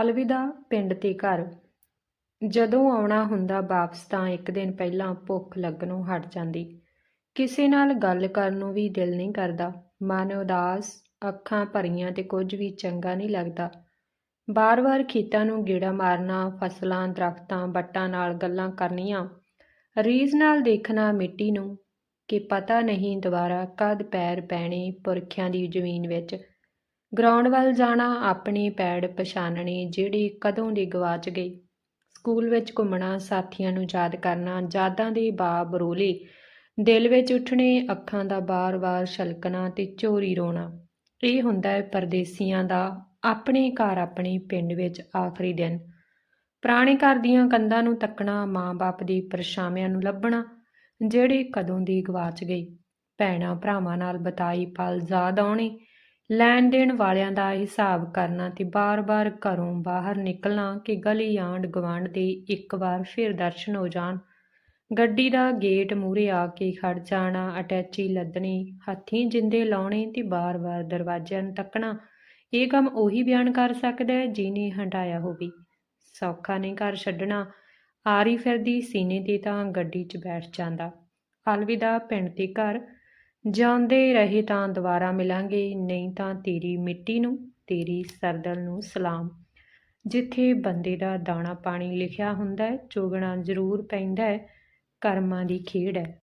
ਅਲਵਿਦਾ ਪਿੰਡ ਤੇ ਘਰ। ਜਦੋਂ ਆਉਣਾ ਹੁੰਦਾ ਵਾਪਸ ਤਾਂ ਇੱਕ ਦਿਨ ਪਹਿਲਾਂ ਭੁੱਖ ਲੱਗਣੋਂ ਹਟ ਜਾਂਦੀ। ਕਿਸੇ ਨਾਲ ਗੱਲ ਕਰਨ ਨੂੰ ਵੀ ਦਿਲ ਨਹੀਂ ਕਰਦਾ। ਮਨ ਉਦਾਸ, ਅੱਖਾਂ ਭਰੀਆਂ ਤੇ ਕੁਝ ਵੀ ਚੰਗਾ ਨਹੀਂ ਲੱਗਦਾ। ਬਾਰ-ਬਾਰ ਖੇਤਾਂ ਨੂੰ ਗੇੜਾ ਮਾਰਨਾ, ਫਸਲਾਂ, ਦਰਖਤਾਂ ਬੱਟਾਂ ਨਾਲ ਗੱਲਾਂ ਕਰਨੀਆਂ। ਰੀਜ਼ ਨਾਲ ਦੇਖਣਾ ਮਿੱਟੀ ਨੂੰ ਕਿ ਪਤਾ ਨਹੀਂ ਦੁਬਾਰਾ ਕਦ ਪੈਰ ਪੈਣੇ ਪੁਰਖਿਆਂ ਦੀ ਜ਼ਮੀਨ ਵਿੱਚ। ਗਰਾਊਂਡ ਵੱਲ ਜਾਣਾ, ਆਪਣੇ ਪੈੜ ਪਛਾਣਨੇ, ਜਿਹੜੀ ਕਦੋਂ ਦੀ ਗਵਾਚ ਗਈ। ਸਕੂਲ ਵਿੱਚ ਘੁੰਮਣਾ, ਸਾਥੀਆਂ ਨੂੰ ਯਾਦ ਕਰਨਾ, ਯਾਦਾਂ ਦੇ ਬਾਬ ਰੋਲੇ ਦਿਲ ਵਿੱਚ ਉੱਠਣੇ, ਅੱਖਾਂ ਦਾ ਬਾਰ-ਬਾਰ ਛਲਕਣਾ ਤੇ ਚੋਰੀ ਰੋਣਾ। ਇਹ ਹੁੰਦਾ ਹੈ ਪਰਦੇਸੀਆਂ ਦਾ ਆਪਣੇ ਘਰ ਆਪਣੇ ਪਿੰਡ ਵਿੱਚ ਆਖਰੀ ਦਿਨ। ਪੁਰਾਣੇ ਘਰ ਦੀਆਂ ਕੰਧਾਂ ਨੂੰ ਤੱਕਣਾ, ਮਾਂ-ਬਾਪ ਦੀ ਪਰਛਾਵਿਆਂ ਨੂੰ ਲੱਭਣਾ, ਜਿਹੜੇ ਕਦੋਂ ਦੀ ਗਵਾਚ ਗਈ। ਭੈਣਾਂ ਭਰਾਵਾਂ ਨਾਲ ਬਤਾਈ, ਪਲ ਯਾਦ ਆਉਣੇ ਲੈਣ ਦੇਣ ਵਾਲਿਆਂ ਦਾ ਹਿਸਾਬ ਕਰਨਾ ਤੇ ਬਾਰ-ਬਾਰ ਘਰੋਂ ਬਾਹਰ ਨਿਕਲਣਾ ਕਿ ਗਲੀ ਆਂਢ ਗੁਆਂਢ ਦੇ ਇੱਕ ਵਾਰ ਫਿਰ ਦਰਸ਼ਨ ਹੋ ਜਾਣ। ਗੱਡੀ ਦਾ ਗੇਟ ਮੂਹਰੇ ਆ ਕੇ ਖੜ ਜਾਣਾ, ਅਟੈਚੀ ਲੱਦਣੀ, ਹੱਥੀਂ ਜਿੰਦੇ ਲਾਉਣੇ ਤੇ ਬਾਰ-ਬਾਰ ਦਰਵਾਜ਼ਿਆਂ ਨੂੰ ਤੱਕਣਾ, ਇਹ ਕੰਮ ਉਹੀ ਬਿਆਨ ਕਰ ਸਕਦਾ ਹੈ ਜਿਹਨੇ ਹੰਡਾਇਆ ਹੋਵੇ। ਸੌਖਾ ਨਹੀਂ ਘਰ ਛੱਡਣਾ ਆਰੀ ਫਿਰਦੀ ਸੀਨੇ ਤੇ ਤਾਂ ਗੱਡੀ 'ਚ ਬੈਠ ਜਾਂਦਾ। ਅਲਵਿਦਾ ਪਿੰਡ ਤੇ ਘਰ ਜਾਂਦੇ ਰਹੇ ਤਾਂ ਦੁਬਾਰਾ ਮਿਲਾਂਗੇ, ਨਹੀਂ ਤਾਂ ਤੇਰੀ ਮਿੱਟੀ ਨੂੰ, ਤੇਰੀ ਸਰਦਲ ਨੂੰ ਸਲਾਮ। ਜਿੱਥੇ ਬੰਦੇ ਦਾ ਦਾਣਾ ਪਾਣੀ ਲਿਖਿਆ ਹੁੰਦਾ ਹੈ, ਚੁਗਣਾ ਜ਼ਰੂਰ ਪੈਂਦਾ ਹੈ, ਕਰਮਾਂ ਦੀ ਖੇਡ ਹੈ।